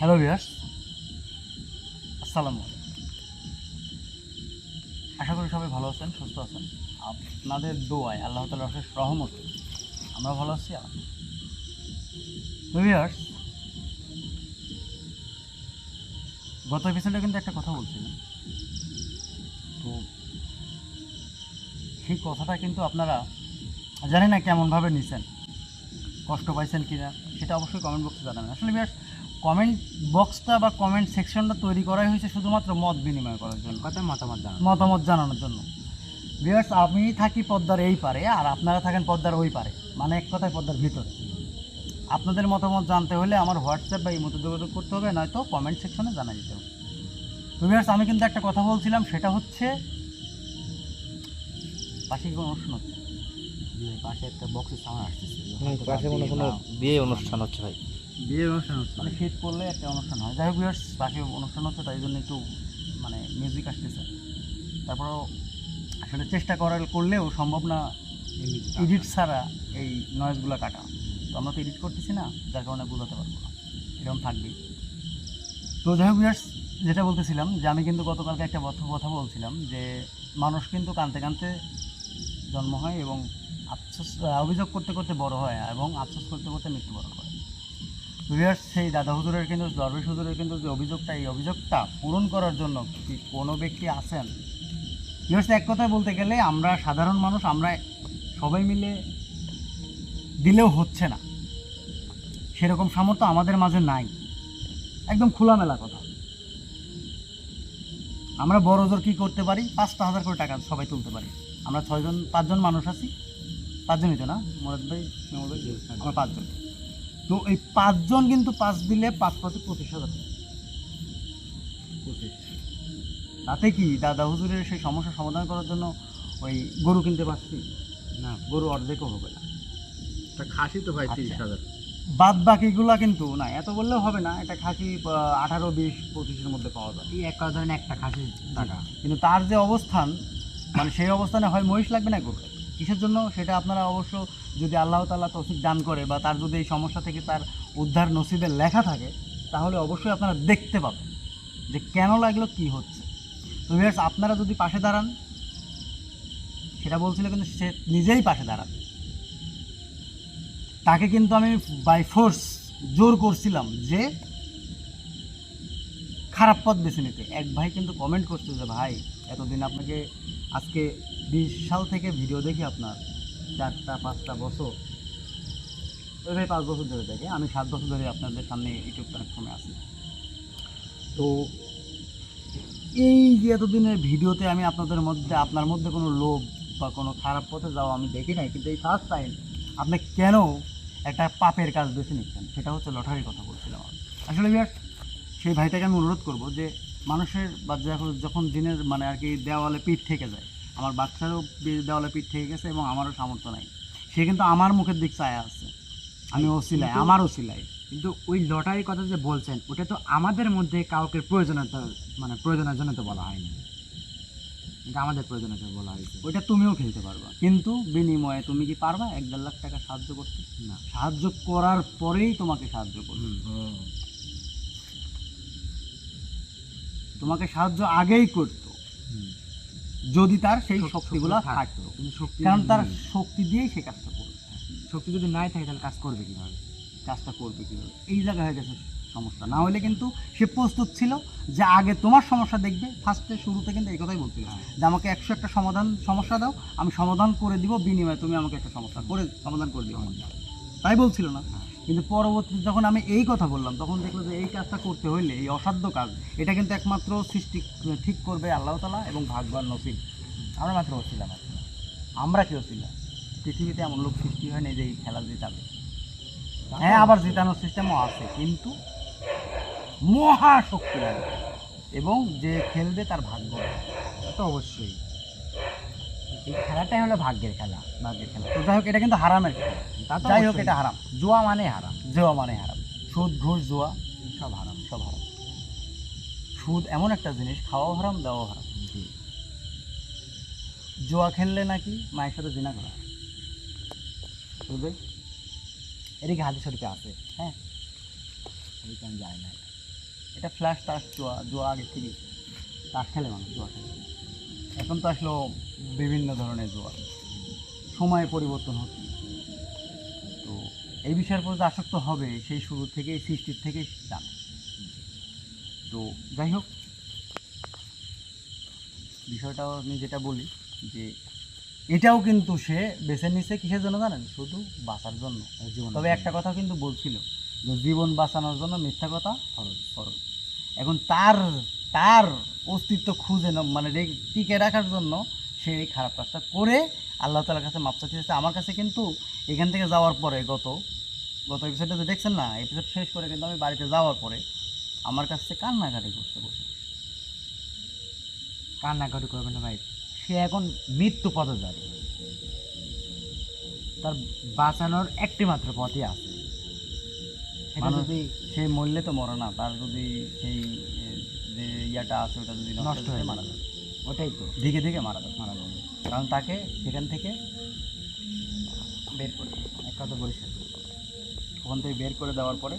Hello viewers আসসালামু আলাইকুম। আশা করি সবাই ভালো আছেন, সুস্থ আছেন। আপনাদের দোয়ায় আল্লাহ তালার অশেষ রহমত আমরা ভালো আছি। ভিয়ার্স গত এপিসোডে কিন্তু একটা কথা বলছিলাম। তো সেই কথাটা কিন্তু আপনারা জানি না কেমনভাবে নিছেন, কষ্ট পাইছেন কিনা, সেটা অবশ্যই কমেন্ট বক্সে জানাবেন। আসলে বিয়ার্স কমেন্ট বক্সটা বা কমেন্ট সেকশনটা তৈরি করাই হয়েছে শুধুমাত্র মত বিনিময় করার জন্য। কথা মতামত জানান। মতামত জানানোর জন্য। বিয়ার্স আমি থাকি পদ্মার এই পারে আর আপনারা থাকেন পদ্মার ওই পারে। মানে এক কথায় পদ্মার ভিতরে। আপনাদের মতামত জানতে হলে আমার হোয়াটসঅ্যাপ বা এই মতো যোগাযোগ করতে হবে নয়তো কমেন্ট সেকশনে জানা দিতে হবে। তো বিয়ার্স আমি কিন্তু একটা কথা বলছিলাম সেটা হচ্ছে পাশে কোনো অনুষ্ঠান হচ্ছে? পাশে একটা বক্সের সাউন্ড আসতেছে। পাশে মনে কোনো বিয়ে অনুষ্ঠান হচ্ছে ভাই। বিয়ের অনুষ্ঠান হচ্ছে। মানে শীত পড়লে একটা অনুষ্ঠান হয়। যাই হোক ভিউয়ার্স বাকি অনুষ্ঠান হচ্ছে তাই জন্য একটু মানে মিউজিক আসতেছে। তারপরও আসলে চেষ্টা করার করলেও সম্ভব না এডিট ছাড়া এই নয়েজগুলো কাটা। তো আমরা তো এডিট করতেছি না যার কারণে বোঝাতে পারব না। এরকম থাকবেই। তো যাই হোক ভিউয়ার্স যেটা বলতেছিলাম যে আমি কিন্তু গতকালকে একটা কথা বলছিলাম যে মানুষ কিন্তু কানতে কানতে জন্ম হয় এবং আফসোস অভিযোগ করতে করতে বড় হয় এবং আফসোস করতে করতে মৃত্যুবরণ করে। ভিউয়ার্স সেই দাদা হুজুরের কিন্তু, দরবেশ হুজুরের কিন্তু যে অভিযোগটা, এই অভিযোগটা পূরণ করার জন্য কি কোনো ব্যক্তি আছেন? ভিউয়ার্স এক কথায় বলতে গেলে আমরা সাধারণ মানুষ, আমরা সবাই মিলে দিলেও হচ্ছে না। সেরকম সামর্থ্য আমাদের মাঝে নাই। একদম খোলামেলা কথা। আমরা বড় জোর কী করতে পারি? পাঁচটা হাজার করে টাকা সবাই তুলতে পারি। আমরা ছয়জন, পাঁচজন মানুষ আছি। পাঁচজনই তো না? মোরাদ ভাই, আমরা পাঁচজন। তো এই পাঁচজন কিন্তু পাঁচ দিলে পাঁচ পাঁচে পঁচিশ হাজার তাতে কি দাদা হুজুরের সেই সমস্যা সমাধান করার জন্য ওই গরু কিনতে পারছি? না। গরু অর্ধেকও হবে না। তা খাসি তো ভাই তিরিশ হাজার। বাদ বাকিগুলা কিন্তু না এত বললেও হবে না এটা খাসি আঠারো বিশ পঁচিশের মধ্যে পাওয়া যায়। এই এক কথা ধরেন একটা খাসি টাকা। কিন্তু তার যে অবস্থান মানে সেই অবস্থানে হয় মহিষ লাগবে না গরু। কিসের জন্য? সেটা আপনারা অবশ্য যদি আল্লাহ তাল্লাহ তৌফিক দান করে বা তার যদি এই সমস্যা থেকে তার উদ্ধার নসিবের লেখা থাকে, তাহলে অবশ্যই আপনারা দেখতে পাবেন যে কেন লাগল, কি হচ্ছে। তো ভিউয়ার্স আপনারা যদি পাশে দাঁড়ান, সেটা বলছিল কিন্তু সে নিজেই পাশে দাঁড়ান। তাকে কিন্তু আমি বাই ফোর্স জোর করছিলাম যে খারাপ পথ বেছে নিতে। এক ভাই কিন্তু কমেন্ট করছে যে, ভাই, এতদিন আপনাকে আজকে বিশ সাল থেকে ভিডিও দেখি আপনার চারটা, পাঁচটা বছর। ওই ভাই পাঁচ বছর ধরে দেখে। আমি সাত বছর ধরে আপনাদের সামনে ইউটিউব প্ল্যাটফর্মে আছি। তো এই যে এতদিনের ভিডিওতে আমি আপনাদের মধ্যে, আপনার মধ্যে কোনো লোভ বা কোনো খারাপ পথে যাওয়া আমি দেখি নাই। কিন্তু এই ফার্স্ট টাইম আপনি কেন একটা পাপের কাজ বেছে নিচ্ছেন? সেটা হচ্ছে লটারির কথা বলছিলাম আসলে বিরাট সেই ভাইটাকে আমি অনুরোধ করব যে, মানুষের বা যখন যখন দিনের মানে আর কি দেওয়ালে পিঠ থেকে যায় আমার বাচ্চারও দেওয়ালে পিঠ থেকে গেছে এবং আমারও সামর্থ্য নাই। সে কিন্তু আমার মুখের দিক চায়া আছে। আমি ওসিলাই কিন্তু- আমার ওসিলাই কিন্তু ওই লটারির কথা যে বলছেন ওটা তো আমাদের মধ্যে কাউকে প্রয়োজনীয়তা মানে প্রয়োজনের জন্য তো বলা হয়নি। এটা আমাদের প্রয়োজনীয়তা বলা হয়েছে। ওইটা তুমিও খেলতে পারবা। কিন্তু বিনিময়ে তুমি কি পারবা? এক দেড় লাখ টাকা সাহায্য করতে? না। সাহায্য করার পরেই তোমাকে সাহায্য করবে। তোমাকে সাহায্য আগেই করতো। যদি তার সেই শক্তি- শক্তিগুলো থাকতো। কারণ তার শক্তি দিয়েই সে কাজটা করবে। শক্তি যদি নাই থাকে তাহলে কাজ করবে কীভাবে? কাজটা করবে কীভাবে? এই জায়গায় হয়ে গেছে সমস্যা। না হলে কিন্তু সে প্রস্তুত ছিল যে আগে তোমার সমস্যা দেখবে। ফার্স্টে শুরুতে কিন্তু এই কথাই বলছিল যে আমাকে একশো একটা সমাধান সমস্যা দাও। আমি সমাধান করে দিব বিনিময়ে তুমি আমাকে একটা সমস্যা করে সমাধান করে দিও তাই বলছিল না। কিন্তু পরবর্তীতে যখন আমি এই কথা বললাম, তখন দেখল যে এই কাজটা করতে হইলে, এই অসাধ্য কাজ, এটা কিন্তু একমাত্র সৃষ্টি, ঠিক করবে আল্লাহ তালা এবং ভাগবান নসিব। আমরা মাত্র হচ্ছিলাম আমরা কেউ ছিলাম পৃথিবীতে এমন লোক সৃষ্টি হয়নি যে এই খেলা জিতাবে। হ্যাঁ আবার জেতানোর সিস্টেমও আছে, কিন্তু মহা শক্তি লাগবে এবং যে খেলবে তার ভাগ্য। তো অবশ্যই। এই খেলাটাই হলো ভাগ্যের খেলা ভাগ্যের খেলা। তো যাই হোক এটা কিন্তু হারামের খেলা। তা যাই হোক এটা হারাম। জুয়া মানে হারাম। জুয়া মানে হারাম। সুদ ঘুষ জুয়া সব হারাম সব হারাম। সুদ এমন একটা জিনিস খাওয়াও হারাম দেওয়াও হারাম। জুয়া খেললে নাকি মায়ের সাথে জিনা করা। বুঝবে এদিকে হাতে শরীফে আছে হ্যাঁ? আমি জানি না। এটা ফ্ল্যাশ তাস জোয়া জোয়া আগে থেকে। তাস খেলে মানুষ জোয়া খেলে। এখন তো আসলো বিভিন্ন ধরনের জোয়ার। সময় পরিবর্তন হচ্ছে। তো এই বিষয়ের প্রতি আসক্ত হবে সেই শুরু থেকেই সৃষ্টির থেকেই জানে। তো যাই হোক বিষয়টাও আমি যেটা বলি যে এটাও কিন্তু সে বেছে নিছে কিসের জন্য জানেন? শুধু বাঁচার জন্য। জীবন তবে একটা কথা কিন্তু বলছিল যে জীবন বাঁচানোর জন্য মিথ্যা কথা খরচ খরচ এখন তার তার অস্তিত্ব খুঁজে না মানে টিকে রাখার জন্য সে এই খারাপ কাজটা করে আল্লাহ তালার কাছে মাপ চাইতে চাইছে। আমার কাছে কিন্তু এখান থেকে যাওয়ার পরে গত গত এপিসোডে যে দেখছেন না এপিসোড শেষ করে কিন্তু আমি বাড়িতে যাওয়ার পরে আমার কাছে কান্নাকাটি করতে বসে। কান্নাকাটি করবে না ভাই। সে এখন মৃত্যু পথে যাবে তার বাঁচানোর একটি মাত্র পথই আছে। সেটা যদি সে মরলে তো মরে না তার যদি সেই যে ইয়াটা আছে ওটা যদি নষ্ট হয়ে মারা। যাবে। ওটাই তো। দিকে দিকে মারা যাবে মারা যাবে। কারণ তাকে সেখান থেকে বের করে। এক কথা পরিষ্কার ওখান থেকে বের করে দেওয়ার পরে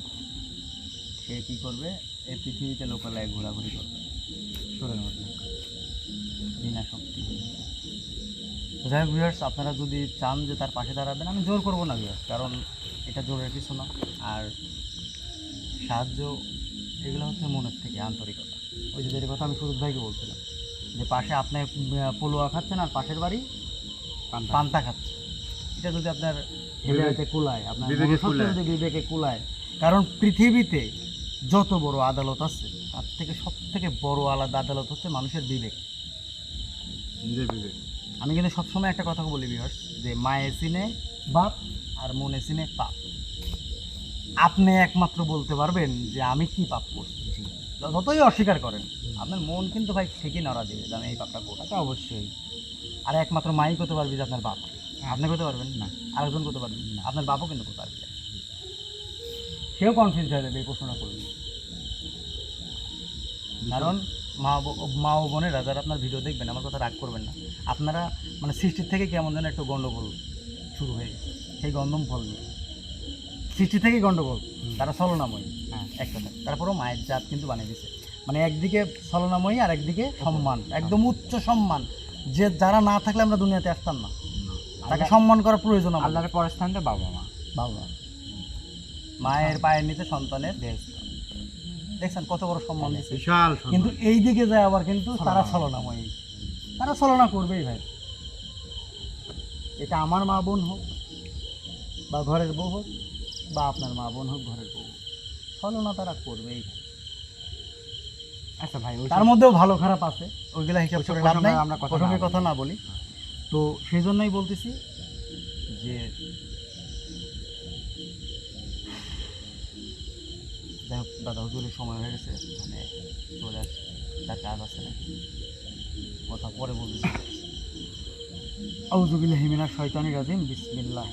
সে কী করবে? এই পৃথিবীতে লোকালয়ে ঘোরাঘুরি করবে। সুরের মধ্যে বিনা শক্তি। যাই হোক ভিউয়ার্স আপনারা যদি চান যে তার পাশে দাঁড়াবেন আমি জোর করব না ভিউয়ার্স কারণ এটা জোরের কিছু না। আর সাহায্য এগুলো হচ্ছে মনের থেকে আন্তরিকতা ওই যে যেটা কথা আমি সুরজ ভাইকে বলছিলাম যে পাশে আপনি আহ, পলুয়া খাচ্ছেন আর পাশের বাড়ি পান্তা। খাচ্ছে। এটা যদি আপনার হৃদয়তে কুলায় আপনার। যদি বিবেকে কুলায় কারণ পৃথিবীতে যত বড় আদালত আছে তার থেকে সব থেকে বড় আলাদা আদালত হচ্ছে মানুষের বিবেক। নিজের বিবেক। আমি কিন্তু সবসময় একটা কথা বলি বিহার্স যে মায়ে চিনে বাপ আর মনে চিনে পাপ। আপনি একমাত্র বলতে পারবেন যে আমি কি পাপ করছি। যতই অস্বীকার করেন আপনার মন কিন্তু ভাই ঠিকই নড়া দেবে যে আমি এই পাপটা করছি এটা অবশ্যই। আর একমাত্র মাই করতে পারবি যে আপনার বাপ। আপনি করতে পারবেন না। আরেকজন করতে পারবেন না। আপনার বাপও কিন্তু করতে পারবে সেও কনফিউজ হয়ে যাবে এই প্রশ্নটা করবে কারণ মা মা ও বোনেরা যারা আপনার ভিডিও দেখবেন আমার কথা রাগ করবেন না। আপনারা মানে সৃষ্টির থেকে কেমন যেন একটু গণ্ডগোল শুরু হয়ে গেছে। সেই গন্ধম ফল নিয়ে। সৃষ্টি থেকেই গন্ডগোল তারা ছলনাময়ী। হ্যাঁ এক কথা তারপরেও মায়ের জাত কিন্তু বানিয়ে দিছে মানে একদিকে ছলনাময়ী আর একদিকে সম্মান একদম উচ্চ সম্মান। যে যারা না থাকলে আমরা দুনিয়াতে আসতাম না। তাকে সম্মান করার প্রয়োজন আমাদের। আল্লাহর পরের স্থানটা বাবা মা। বাবা মায়ের পায়ের নিচে সন্তানের দেশ। দেখছেন কত বড় সম্মান দিচ্ছে বিশাল কিন্তু এই দিকে যায় আবার কিন্তু তারা ছলনাময়ী। তারা ছলনা করবেই ভাই। এটা আমার মা বোন হোক বা ঘরের বউ হোক বা আপনার মা বোন হোক ঘরের বউ হোক। ছলনা তারা করবেই। আচ্ছা ভাই তার মধ্যেও ভালো খারাপ আছে ওইগুলা হিসাব করে লাভ নাই আমরা প্রসঙ্গে কথা না বলি। তো সেই জন্যই বলতেছি যে যাই হোক দাদা হুজুরের সময় হয়ে গেছে মানে চলে আসছে। তার কাজ আছে নাকি কথা পরে বলতেছি। আউজুবিল্লাহ হিমিনা শয়তানি রাজিম বিসমিল্লাহ।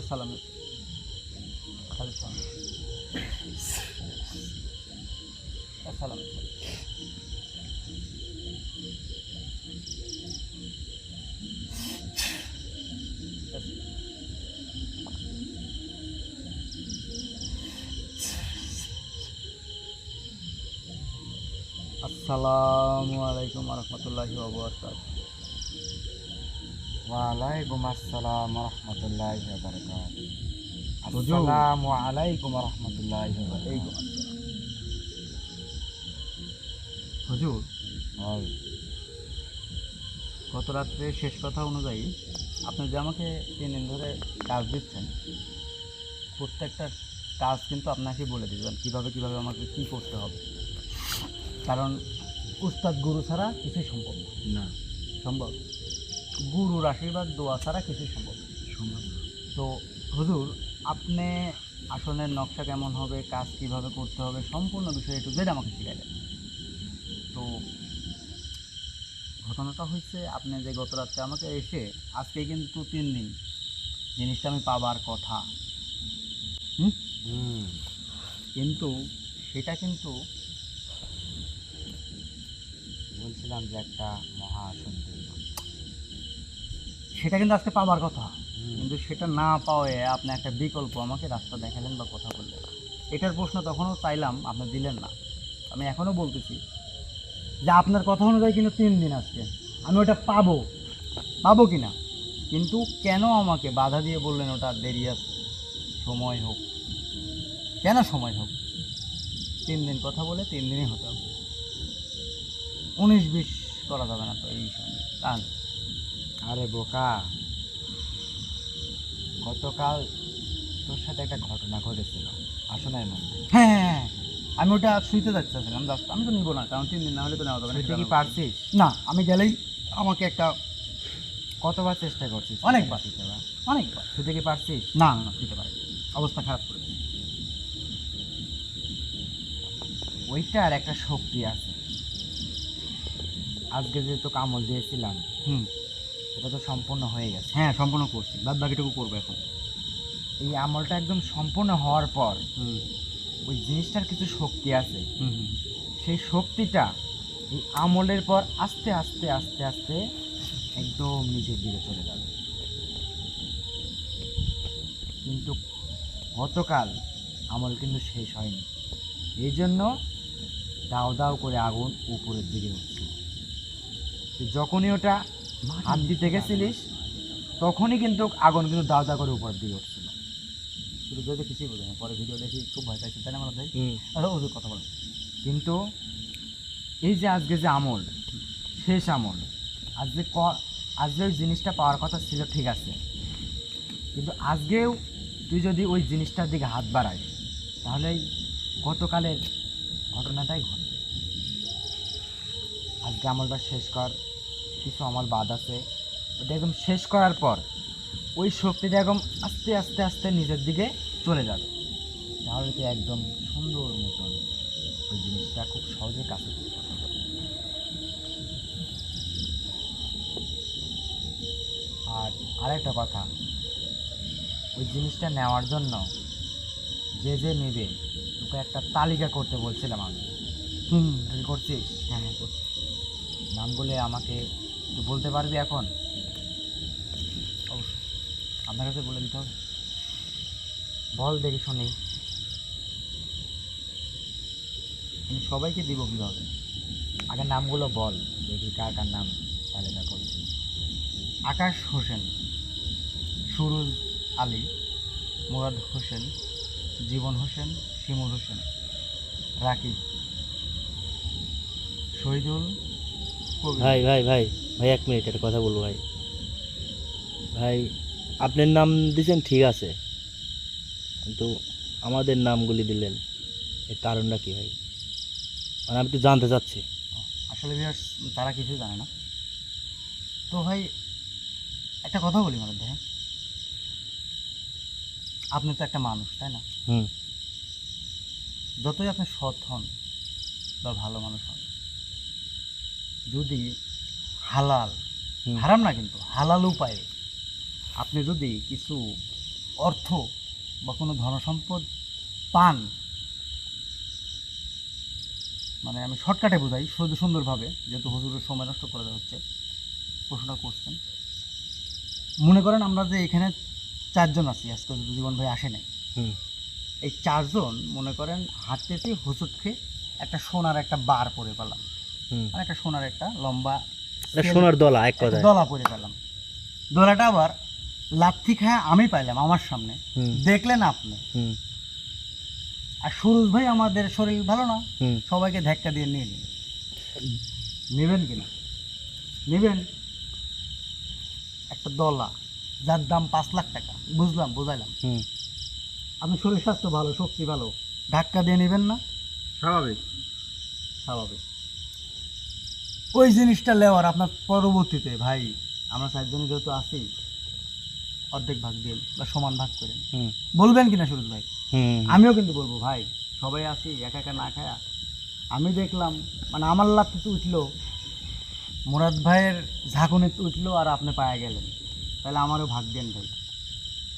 সালাম সালাম আসসালামু আলাইকুম রহমতুল্লাহি ওবরাকাত ওয়ালাইকুম আসসালাম রহমতুল্লাহ। আসসালামু আলাইকুম রহমতুল্লাহ হুজুর। গত রাত্রে শেষ কথা অনুযায়ী আপনি যে আমাকে তিন দিন ধরে কাজ দিচ্ছেন প্রত্যেকটা কাজ কিন্তু আপনাকে বলে দিবেন কীভাবে কীভাবে আমাকে কী করতে হবে। কারণ উস্তাদ গুরু ছাড়া কিছুই সম্ভব না। সম্ভব? গুরুর আশীর্বাদ দোয়া ছাড়া কিছু সম্ভব। তো হুজুর আপনি আসনের নকশা কেমন হবে কাজ কীভাবে করতে হবে সম্পূর্ণ বিষয়ে একটু জেড আমাকে শিখাই দেন। তো ঘটনাটা হচ্ছে আপনি যে গত রাত্রে আমাকে এসে আজকে কিন্তু তিন দিন জিনিসটা আমি পাবার কথা। কিন্তু সেটা কিন্তু বলছিলাম যে একটা মহা সেটা কিন্তু আজকে পাবার কথা। কিন্তু সেটা না পাওয়ায় আপনি একটা বিকল্প আমাকে রাস্তা দেখালেন বা কথা বললেন। এটার প্রশ্ন তখনও চাইলাম, আপনি দিলেন না। আমি এখনও বলতেছি যে আপনার কথা অনুযায়ী কিন্তু তিন দিন আজকে। আমি ওটা পাবো। পাবো কি না কিন্তু কেন আমাকে বাধা দিয়ে বললেন ওটা দেরি আছে? সময় হোক। কেন সময় হোক? তিন দিন কথা বলে তিন দিনই হতে হবে। উনিশ বিশ করা যাবে না তো এই বিষয় নিয়ে আরে বোকা। গতকাল তোর সাথে একটা ঘটনা ঘটেছিল আসনের মধ্যে। হ্যাঁ হ্যাঁ, হ্যাঁ আমি ওটা শুইতে যাচ্ছিলাম জাস্ট আমি তো নিবো না কারণ তিন দিন না হলে তো নেওয়া যাবে না তুই কি পারছিস? না আমি গেলেই আমাকে একটা কতবার চেষ্টা করছিস? অনেকবার। অনেকবার। তুই কি পারছিস? না না, না দিতে পারে অবস্থা খারাপ করেছে ওইটার একটা শক্তি আছে। আজকে যেহেতু কামল দিয়েছিলাম হুম। এটা তো সম্পূর্ণ হয়ে গেছে। হ্যাঁ সম্পূর্ণ করছি। বাদ বাকিটুকু করব এখন। এই আমলটা একদম সম্পূর্ণ হওয়ার পর ওই জিনিসটার কিছু শক্তি আছে। সেই শক্তিটা এই আমলের পর আস্তে আস্তে আস্তে আস্তে একদম নিচের দিকে চলে যাবে কিন্তু গতকাল আমল কিন্তু শেষ হয়নি। এই জন্য দাও দাও করে আগুন উপরের দিকে উঠছে। যখনই ওটা হাত দিতে গেছিলিস তখনই কিন্তু আগুন কিন্তু দাও দাও করে উপর দিয়ে উঠছিল। শুরু করে কিছুই বোঝে না পরে ভিডিও দেখি খুব ভয় পাইছি তাই না আমার ভাই? হুম। ওদের কথা বলো। কিন্তু এই যে আজকে যে আমল শেষ আমল আজকে ক আজকে ওই জিনিসটা পাওয়ার কথা ছিল ঠিক আছে। কিন্তু আজকেও তুই যদি ওই জিনিসটার দিকে হাত বাড়াস তাহলে গতকালের ঘটনাটাই ঘটবে। আজকে আমলটা শেষ কর কিছু আমল বাদ আছে। ওটা একদম শেষ করার পর ওই শক্তিটা একদম আস্তে আস্তে আস্তে নিজের দিকে চলে যাবে। তাহলে তুই একদম সুন্দর মতন ওই জিনিসটা খুব সহজে কাছে আর আরেকটা কথা, ওই জিনিসটা নেওয়ার জন্য যে যে নেবে, তোকে একটা তালিকা করতে বলছিলাম আমি। হুম কি করছিস? হ্যাঁ হ্যাঁ করছি। নামগুলো আমাকে বলতে পারবি এখন? অবশ্যই। আপনার কাছে বলে দিতে হবে। বল দেখি শুনি। আমি সবাইকে দিব কীভাবে? আগে নামগুলো বল, দেখি কার কার নাম তালিকা করছি আকাশ হোসেন, সুরুজ আলী, মুরাদ হোসেন, জীবন হোসেন, শিমুল হোসেন, রাকিব, শহীদুল ভাই ভাই ভাই। ভাই এক মিনিট একটা কথা বলব ভাই। ভাই আপনার নাম দিয়েছেন ঠিক আছে। কিন্তু আমাদের নামগুলি দিলেন এর কারণটা কি ভাই? মানে আমি একটু জানতে চাচ্ছি। আসলে ভিউয়ার্স তারা কিছুই জানে না। তো ভাই একটা কথা বলি মানে দেখেন। আপনি তো একটা মানুষ তাই না? হুম। যতই আপনি সৎ হন বা ভালো মানুষ হন যদি হালাল। হারাম না কিন্তু হালাল উপায়ে। আপনি যদি কিছু অর্থ বা কোনো ধনসম্পদ পান মানে আমি শর্টকাটে বোঝাই শুধু সুন্দরভাবে যেহেতু হুজুরের সময় নষ্ট করা হচ্ছে প্রশ্নটা করছেন। মনে করেন আমরা যে এখানে চারজন আছি আজকে যদি জীবন ভাই আসে নাই। এই চারজন মনে করেন হাঁটতেছি হুচুট খেয়ে একটা সোনার একটা বার পরে পেলাম। মানে একটা সোনার একটা লম্বা সোনার দলা এক একটা কথায়। দলা পরে পেলাম। দলাটা আবার লাথি খায় আমি পাইলাম আমার সামনে। দেখলেন আপনি। আর সুরজ ভাই আমাদের শরীর ভালো না সবাইকে ধাক্কা দিয়ে নিয়ে নিন নেবেন কিনা নেবেন? একটা দলা যার দাম পাঁচ লাখ টাকা। বুঝলাম বুঝাইলাম। আপনি শরীর স্বাস্থ্য ভালো শক্তি ভালো ধাক্কা দিয়ে নেবেন না? স্বাভাবিক। স্বাভাবিক। ওই জিনিসটা নেওয়ার আপনার পরবর্তীতে ভাই আমরা চারজনে যেহেতু আছি অর্ধেক ভাগ দিন বা সমান ভাগ করেন বলবেন কিনা সুরজ ভাই? আমিও কিন্তু বলব ভাই সবাই আছি একা একা না খায়া। আমি দেখলাম মানে আমার লাত্তিতে উঠল মুরাদ ভাইয়ের ঝাঁকুনিতে উঠল আর আপনি পায়ে গেলেন। তাহলে আমারও ভাগ দেন ভাই।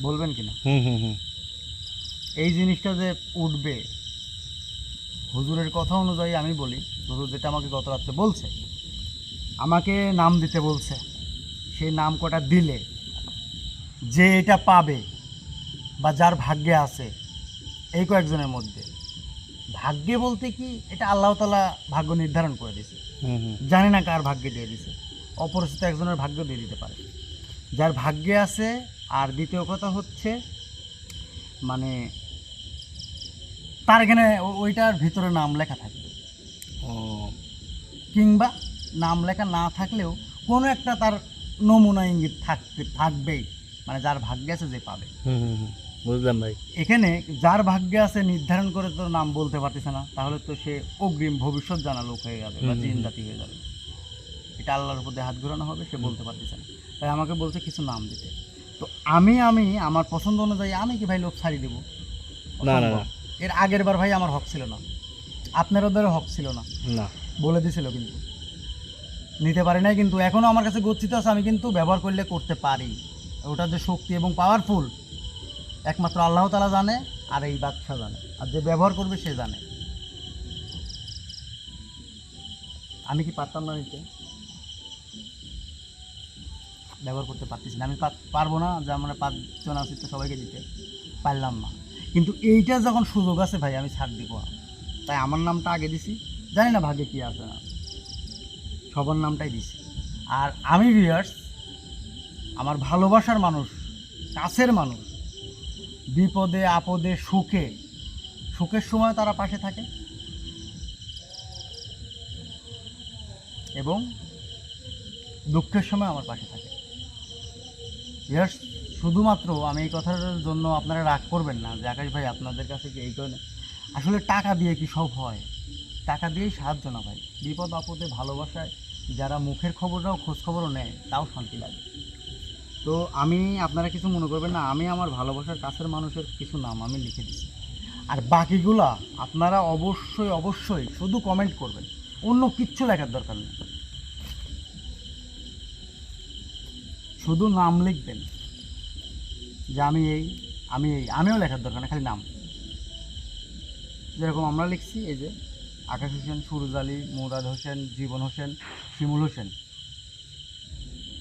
বলবেন কিনা? এই জিনিসটা যে উঠবে হুজুরের কথা অনুযায়ী আমি বলি হুজুর যেটা আমাকে গত রাত্রে বলছে আমাকে নাম দিতে বলছে। সেই নাম কটা দিলে যে এটা পাবে বা যার ভাগ্যে আছে এই কয়েকজনের মধ্যে। ভাগ্যে বলতে কি এটা আল্লাহ তালা ভাগ্য নির্ধারণ করে দিয়েছে। জানি না কার ভাগ্যে দিয়ে দিছে অপরিচিত একজনের ভাগ্য দিয়ে দিতে পারে। যার ভাগ্যে আছে আর দ্বিতীয় কথা হচ্ছে মানে তার এখানে ওইটার ভিতরে নাম লেখা থাকবে ও। কিংবা নাম লেখা না থাকলেও কোনো একটা তার নমুনা ইঙ্গিত থাকতে থাকবেই। মানে যার ভাগ্যে আছে যে পাবে। বুঝলাম ভাই। এখানে যার ভাগ্যে আছে নির্ধারণ করে তো নাম বলতে পারতেছে না তাহলে তো সে অগ্রিম ভবিষ্যৎ জানা লোক হয়ে যাবে বা জিন জাতি হয়ে যাবে। এটা আল্লাহর উপর হাত ঘোরানো হবে সে বলতে পারতেছে না। তাই আমাকে বলছে কিছু নাম দিতে। তো আমি আমি আমার পছন্দ অনুযায়ী আমি কি ভাই লোক ছাড়ি দেবো? না, না, এর আগের বার ভাই আমার হক ছিল না। আপনার ওদেরও হক ছিল না। না। বলে দিছিল কিন্তু। নিতে পারি নাই, কিন্তু এখনও আমার কাছে গচ্ছিত আছে, আমি কিন্তু ব্যবহার করলে করতে পারি। ওটা যে শক্তি এবং পাওয়ারফুল একমাত্র আল্লাহ তালা জানে আর এই বাদশা জানে। আর যে ব্যবহার করবে সে জানে। আমি কি পারতাম না নিতে? ব্যবহার করতে পারতেছি না। আমি পারব না, যে আমরা পাঁচজন আছি তো সবাইকে দিতে। পারলাম না। কিন্তু এইটা যখন সুযোগ আছে ভাই, আমি ছাড় দিব। তাই আমার নামটা আগে দিছি। জানি না ভাগ্যে কি আছে না। সবার নামটাই দিছি। আর আমি ভিউয়ার্স আমার ভালোবাসার মানুষ কাছের মানুষ, বিপদে, আপদে, সুখে, সুখের সময় তারা পাশে থাকে। এবং দুঃখের সময় আমার পাশে থাকে। ভিউয়ার্স শুধুমাত্র আমি এই কথার জন্য আপনারা রাগ করবেন না যে আকাশ ভাই আপনাদের কাছে কি এই কারণে? আসলে টাকা দিয়ে কি সব হয়? টাকা দিয়েই সাহায্য না ভাই। বিপদ, আপদে, ভালোবাসায় যারা মুখের খবরটাও খোঁজ খবরও নেয়, তাও শান্তি লাগে। তো আমি, আপনারা কিছু মনে করবেন না, আমি আমার ভালোবাসার কাছের মানুষের কিছু নাম আমি লিখে দিচ্ছি। আর বাকিগুলা আপনারা অবশ্যই অবশ্যই শুধু কমেন্ট করবেন। অন্য কিচ্ছু লেখার দরকার নেই। শুধু নাম লিখবেন। যে আমি এই আমি এই, আমিও লেখার দরকার না খালি নাম। যেরকম আমরা লিখছি, এই যে আকাশ হোসেন, সুরজ আলী, মুরাদ হোসেন, জীবন হোসেন, শিমুল হোসেন।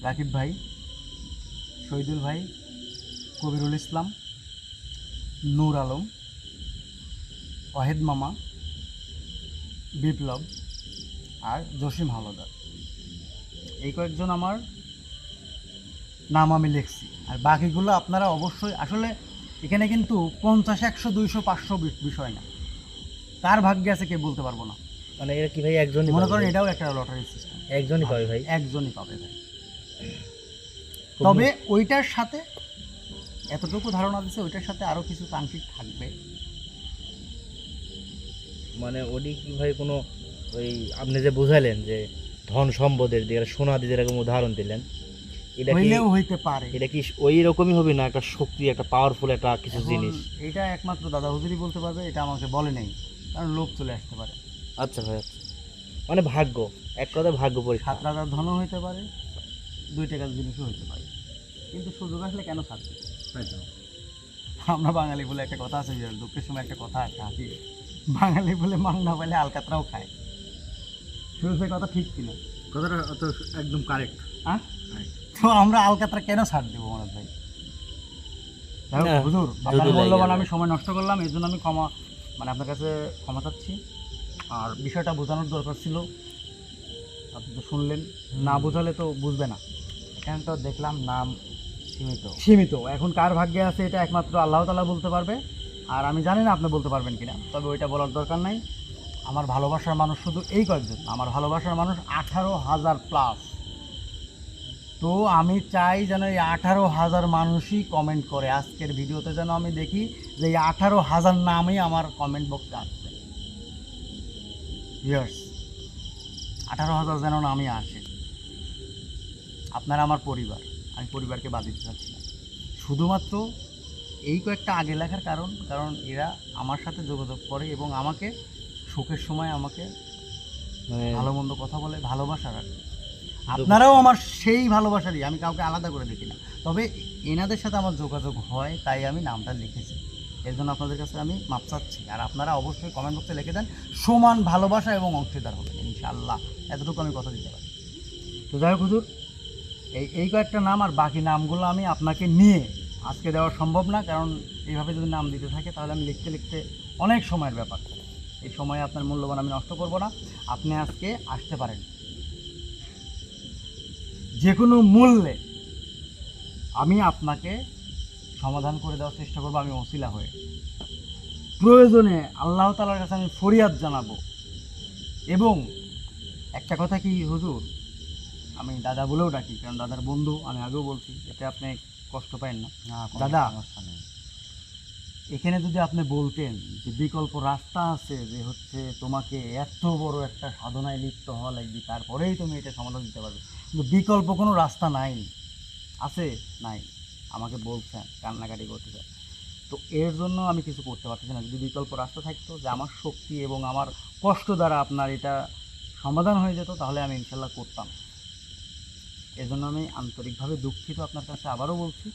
রাকিব ভাই, শহীদুল ভাই, কবিরুল ইসলাম, নূর আলম, ওয়াহেদ মামা, বিপ্লব আর জসিম হালদার। এই কয়েকজন আমার নাম আমি লিখছি। আর বাকিগুলো আপনারা অবশ্যই আসলে এখানে কিন্তু পঞ্চাশ, একশো, দুইশো, পাঁচশো বিষয় না। কার ভাগ্যে আছে কে বলতে পারব না। মানে এটা কি ভাই একজনই মনে করেন এটাও একটা লটারি সিস্টেম একজনই পাবে ভাই। একজনই পাবে ভাই। তবে ওইটার সাথে এতটুকু ধারণা দিচ্ছে ওইটার সাথে আরও কিছু তান্ত্রিক থাকবে। মানে ওটি কি ভাই কোনো ওই আপনি যে বুঝালেন যে ধন সম্পদের একটা সোনা দিয়ে যেরকম উদাহরণ দিলেন এটা হইলেও হইতে পারে। এটা কি ওই রকমই হবে না একটা শক্তি একটা পাওয়ারফুল একটা কিছু জিনিস? এটা একমাত্র দাদা হুজুরি বলতে পারবে এটা আমাকে বলে নেই। কারণ লোক চলে আসতে পারে। আচ্ছা ভাই আচ্ছা। মানে ভাগ্য এক কথা ভাগ্য পরীক্ষা। সাত রাজার ধনও হইতে পারে দুই টাকার জিনিসও হইতে পারে। কিন্তু সুযোগ আসলে কেন থাকবে আমরা বাঙালি বলে একটা কথা আছে দুঃখের সময় একটা কথা আছে হাসি। বাঙালি বলে মাং না পাইলে আলকাতরাও খায়। শুরু সে কথা ঠিক কিনা? কথাটা তো একদম কারেক্ট হ্যাঁ? তো আমরা আলকাতরা কেন ছাড় দেবো মনে ভাই? যাই হুজুর যদি আপনার মূল্যবান আমি সময় নষ্ট করলাম এই জন্য আমি ক্ষমা মানে আপনার কাছে ক্ষমা চাচ্ছি। আর বিষয়টা বোঝানোর দরকার ছিল। আপনি তো শুনলেন না বোঝালে তো বুঝবে না। এখানে তো দেখলাম নাম সীমিত। সীমিত। এখন কার ভাগ্যে আছে এটা একমাত্র আল্লাহ তালা বলতে পারবে। আর আমি জানি না আপনি বলতে পারবেন কিনা। তবে ওইটা বলার দরকার নাই। আমার ভালোবাসার মানুষ শুধু এই কয়েকজন। আমার ভালোবাসার মানুষ আঠারো হাজার প্লাস তো আমি চাই যেন এই আঠারো হাজার মানুষই কমেন্ট করে। আজকের ভিডিওতে যেন আমি দেখি যে এই আঠারো হাজার নামই আমার কমেন্ট বক্সে আসছে। ইয়ার্স আঠারো হাজার যেন নামই আসে। আপনারা আমার পরিবার আমি পরিবারকে বাদ দিতে চাচ্ছি না। শুধুমাত্র এই কয়েকটা আগে লেখার কারণ কারণ এরা আমার সাথে যোগাযোগ করে এবং আমাকে সুখের সময় আমাকে মানে ভালো মন্দ কথা বলে ভালোবাসা রাখে আপনারাও আমার সেই ভালোবাসারই আমি কাউকে আলাদা করে দেখি না। তবে এনাদের সাথে আমার যোগাযোগ হয় তাই আমি নামটা লিখেছি। এর জন্য আপনাদের কাছে আমি মাপ চাচ্ছি। আর আপনারা অবশ্যই কমেন্ট বক্সে লিখে দেন সমান ভালোবাসা এবং অংশীদার হবেন ইনশাআল্লাহ। এতটুকু আমি কথা দিতে পারি। তো যাই হোক হুজুর এই এই কয়েকটা নাম আর বাকি নামগুলো আমি আপনাকে নিয়ে আজকে দেওয়া সম্ভব না কারণ এইভাবে যদি নাম দিতে থাকে তাহলে আমি লিখতে লিখতে অনেক সময়ের ব্যাপার। এই সময় আপনার মূল্যবান আমি নষ্ট করব না। আপনি আজকে আসতে পারেন। যে কোনো মূল্যে আমি আপনাকে সমাধান করে দেওয়ার চেষ্টা করব আমি অসিলা হয়ে। প্রয়োজনে আল্লাহ তালার কাছে আমি ফরিয়াদ জানাব। এবং একটা কথা কি হুজুর? আমি দাদা বলেও ডাকি কারণ দাদার বন্ধু আমি আগেও বলছি এতে আপনি কষ্ট পাবেন না। দাদা এখানে যদি আপনি বলতেন যে বিকল্প রাস্তা আছে যে হচ্ছে তোমাকে এত বড় একটা সাধনায় লিপ্ত হওয়া লাগবে তারপরেই তুমি এটা সমাধান দিতে পারবে। বিকল্প কোনো রাস্তা নাই আছে? নাই। আমাকে বলছেন কান্নাকাটি করতে করতেছেন তো এর জন্য আমি কিছু করতে পারতেছি না। যদি বিকল্প রাস্তা থাকতো যে আমার শক্তি এবং আমার কষ্ট দ্বারা আপনার এটা সমাধান হয়ে যেত তাহলে আমি ইনশাল্লাহ করতাম। এজন্য আমি আন্তরিকভাবে দুঃখিত আপনার কাছে আবারও বলছি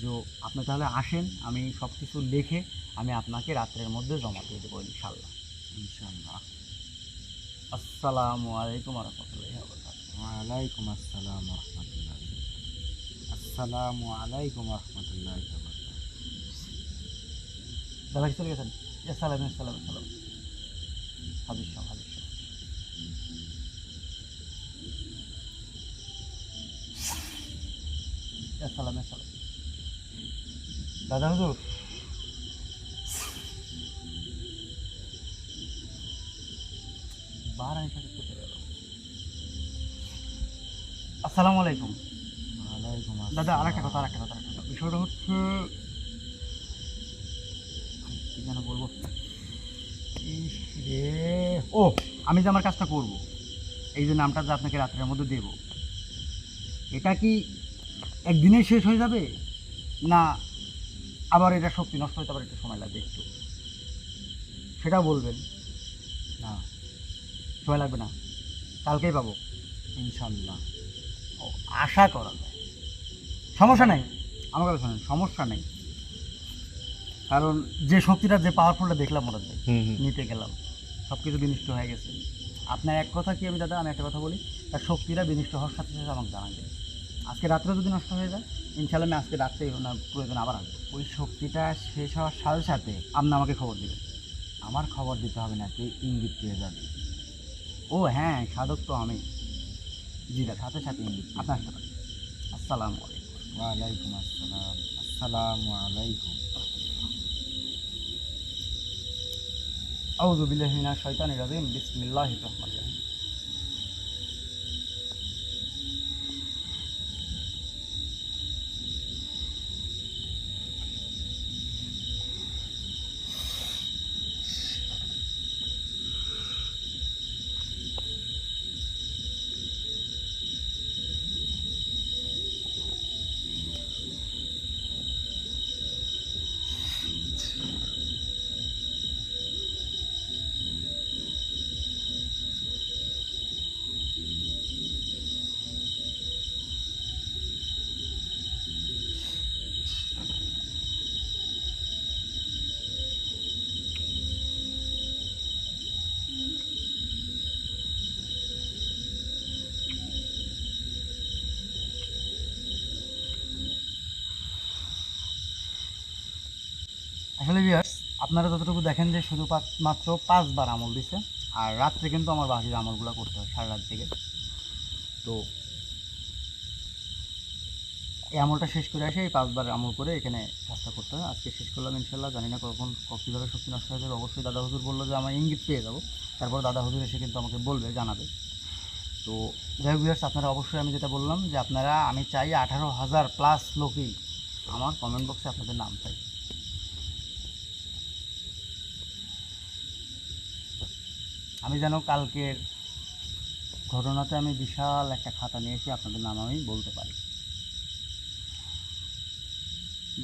যে আপনি তাহলে আসেন আমি সব কিছু লিখে আমি আপনাকে রাত্রের মধ্যে জমা দিয়ে দেবো ইনশাল্লাহ। ইনশাল্লাহ। আসসালামু আলাইকুম রহমতুল্লাহ ওয়ালাইকুম আসসালাম রহমতুল্লাহ আসসালামু আলাইকুম রহমতুল্লাহ দাদা চলে গেছেন? সালাম সালাম সালাম। হাজির সাহেব হাজির সাহেব। সালাম সালাম। দাদা হুজুর। বার আমি সাথে আসসালামু আলাইকুম। দাদা আর একটা কথা আর একটা কথা। বিষয়টা হচ্ছে কি যেন বলব? রে। ও আমি যে আমার কাজটা করব এই যে নামটা যে আপনাকে রাত্রের মধ্যে দেব এটা কি একদিনে শেষ হয়ে যাবে? না আবার এটা শক্তি নষ্ট হতে আবার একটু সময় লাগবে একটু? সেটা বলবেন। না। সময় লাগবে না? কালকেই পাবো। ইনশাল্লাহ। আশা করা যায়। সমস্যা নেই। আমার কথা শোনেন সমস্যা নেই। কারণ যে শক্তিটা যে পাওয়ারফুলটা দেখলাম ওরা নিতে গেলাম। সব কিছু বিনষ্ট হয়ে গেছে। আপনার এক কথা কি আমি দাদা আমি একটা কথা বলি? তার শক্তিটা বিনষ্ট হওয়ার সাথে সাথে আমাকে জানাবেন আজকে রাত্রে যদি নষ্ট হয়ে যায় ইনশাল্লাহ আমি আজকে রাত্রেই না প্রয়োজন আবার আসব। ওই শক্তিটা শেষ হওয়ার সাথে সাথে আপনি আমাকে খবর দেবেন। আমার খবর দিতে হবে না তুই ইঙ্গিত পেয়ে যাবে। ও হ্যাঁ সাধক তো আমি। জি দাদা সাথে আপনি আসতে পারেন। আসসালামু আলাইকুম। ওয়ালাইকুম আসসালাম। আসসালামু আলাইকুম। আউযু বিল্লাহি মিনাশ শাইতানির রাজিম। বিসমিল্লাহির রহমানির রহিম। ভিউয়ার্স আপনারা যতটুকু দেখেন যে শুধু মাত্র পাঁচবার আমল দিছে, আর রাত্রে কিন্তু আমার বাকি আমলগুলো করতে হয় সারা রাত থেকে তো এই আমলটা শেষ করে আসে এই পাঁচবার আমল করে এখানে কাজটা করতে হয়। আজকে শেষ করলাম ইনশাল্লাহ জানি না কখন কীভাবে শক্তি নষ্ট হয়ে যাবে অবশ্যই দাদা হুজুর বলল যে, আমার ইঙ্গিত পেয়ে যাব। তারপর দাদা হুজুর এসে কিন্তু আমাকে বলবে, জানাবে। তো যাই হোক আপনারা অবশ্যই আমি যেটা বললাম যে, আপনারা, আমি চাই আঠারো হাজার প্লাস লোকই আমার কমেন্ট বক্সে আপনাদের নাম চাই আমি যেন কালকের ঘটনাতে আমি বিশাল একটা খাতা নিয়ে এসে আপনাদের নাম আমি বলতে পারি।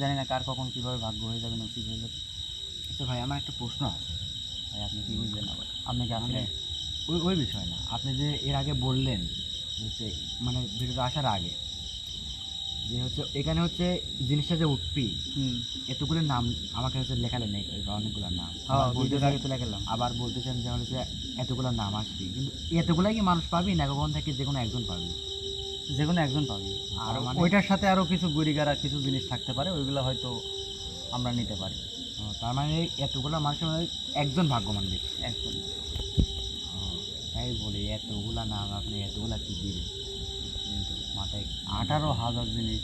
জানি না কার কখন কীভাবে ভাগ্য হয়ে যাবে, নসিব হয়ে যাবে। আচ্ছা ভাই, আমার একটা প্রশ্ন আছে। ভাই, আপনি কি বুঝলেন আপনি কি আসলে মানে ওই ওই বিষয় না। আপনি যে এর আগে বললেন মানে ভিডিওটা আসার আগে যে হচ্ছে এখানে হচ্ছে জিনিসটা যে উঠবি এতগুলো নাম আমাকে হচ্ছে লেখালেন অনেকগুলো নাম। হ্যাঁ আবার বলতেছেন- আগে তো লেখালাম আবার বলতেছেন যে হচ্ছে এতগুলো নাম আসবি। কিন্তু এতগুলাই কি মানুষ পাবি? না কখন থেকে যে কোনো একজন পাবি। যে কোনো একজন পাবে। আর মানে- ওইটার সাথে আরও কিছু গুড়িগারা কিছু জিনিস থাকতে পারে ওইগুলো হয়তো আমরা নিতে পারি। তার মানে এতগুলো মানুষের একজন ভাগ্যবান ব্যক্তি। একজন। তাই বলি এতগুলা নাম আপনি এতগুলা কি দিবেন? মাথায় আঠারো হাজার জিনিস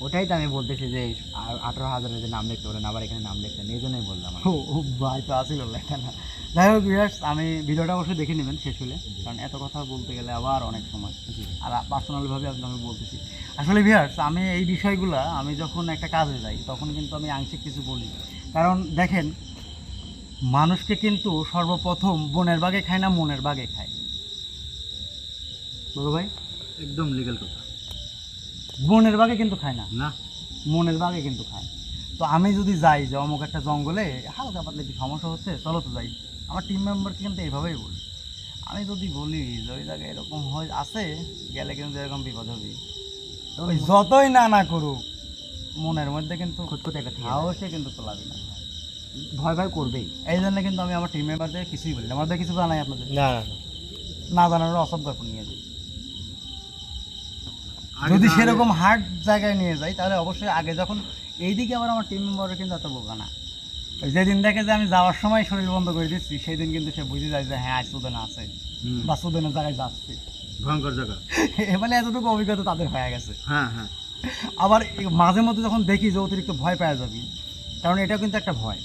ওটাই- তো আমি বলতেছি যে আঠারো হাজারের যে নাম লিখতে পারেন আবার এখানে নাম লিখতেন এই জন্যই বললাম ও ভাই তো আসিল লেখা না যাই হোক ভিউয়ার্স আমি ভিডিওটা অবশ্যই দেখে নেবেন শেষ হলে। কারণ এত কথা বলতে গেলে আবার অনেক সময়। আর পার্সোনালিভাবে আপনাকে বলতেছি। আসলে ভিউয়ার্স আমি এই বিষয়গুলা আমি যখন একটা কাজে যাই তখন কিন্তু আমি আংশিক কিছু বলি। কারণ দেখেন মানুষকে কিন্তু সর্বপ্রথম বনের বাগে খায় না মনের বাগে খায়? বলো ভাই? একদম লিগেল কথা। বনের বাগে কিন্তু খায় না। না। মনের বাগে কিন্তু খায়। তো আমি যদি যাই যে অমুক একটা জঙ্গলে হালকা পাতলা একটু সমস্যা হচ্ছে চলো তো যাই। আমার টিম মেম্বারকে কিন্তু এইভাবেই বলি। আমি যদি বলি যে ওই জায়গায় এরকম হয় আছে গেলে কিন্তু এরকম বিপদ হবে ওই যতই না না করুক মনের মধ্যে কিন্তু খুঁতখুঁতে একটা। সাহসে কিন্তু তোলাবি না। ভয় ভয় করবেই। এই জন্য কিন্তু আমি আমার টিম মেম্বারদের কিছুই বলি না। আমাদের কিছু জানাই আপনাদের। না না না। জানার অসব গল্প নিয়ে যাই। যদি সেরকম হার্ড জায়গায় নিয়ে যাই তাহলে অবশ্যই আগে যখন এইদিকে আবার আমার টিম মেম্বারের কিন্তু এত বোকা না। যেদিন দেখে যে আমি যাওয়ার সময় শরীর বন্ধ করে দিচ্ছি সেই দিন কিন্তু সে বুঝে যায় যে হ্যাঁ আজ সুদনে আছে বা সুদনের জায়গায় যাচ্ছে। ভয়ঙ্কর জায়গা। এবারে এতটুকু অভিজ্ঞতা তাদের হয়ে গেছে। হ্যাঁ হ্যাঁ। আবার মাঝে মধ্যে যখন দেখি যে অতিরিক্ত ভয় পাওয়া যাবি কারণ এটা কিন্তু একটা ভয়।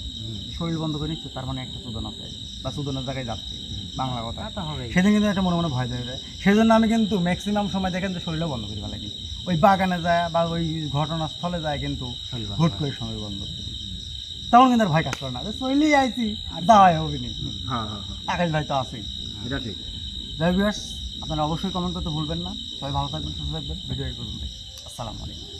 শরীর বন্ধ করে নিচ্ছে তার মানে একটা সুদন আছে বা সুদনের জায়গায় যাচ্ছে। বাংলা কথা। হবে সেদিন কিন্তু একটা মনে মনে ভয় ধরে যায় সেই জন্য আমি কিন্তু ম্যাক্সিমাম সময় দেখেন যে শরীরও বন্ধ করে ফেলাই ওই বাগানে যায় বা ওই ঘটনাস্থলে যায় কিন্তু হুট করে সময় বন্ধ করে। তখন কিন্তু আর ভয় কাজ করে না। যে চলেই আইছি আর দাওয়াই হবে নি। হ্যাঁ হ্যাঁ হ্যাঁ। আকাশ ভাই তো আছেই। এটা ঠিক। যাই আপনারা অবশ্যই কমেন্ট করতে ভুলবেন না। সবাই ভালো থাকবেন সুস্থ থাকবেন। ভিডিও পর্যন্ত আসসালামু আলাইকুম।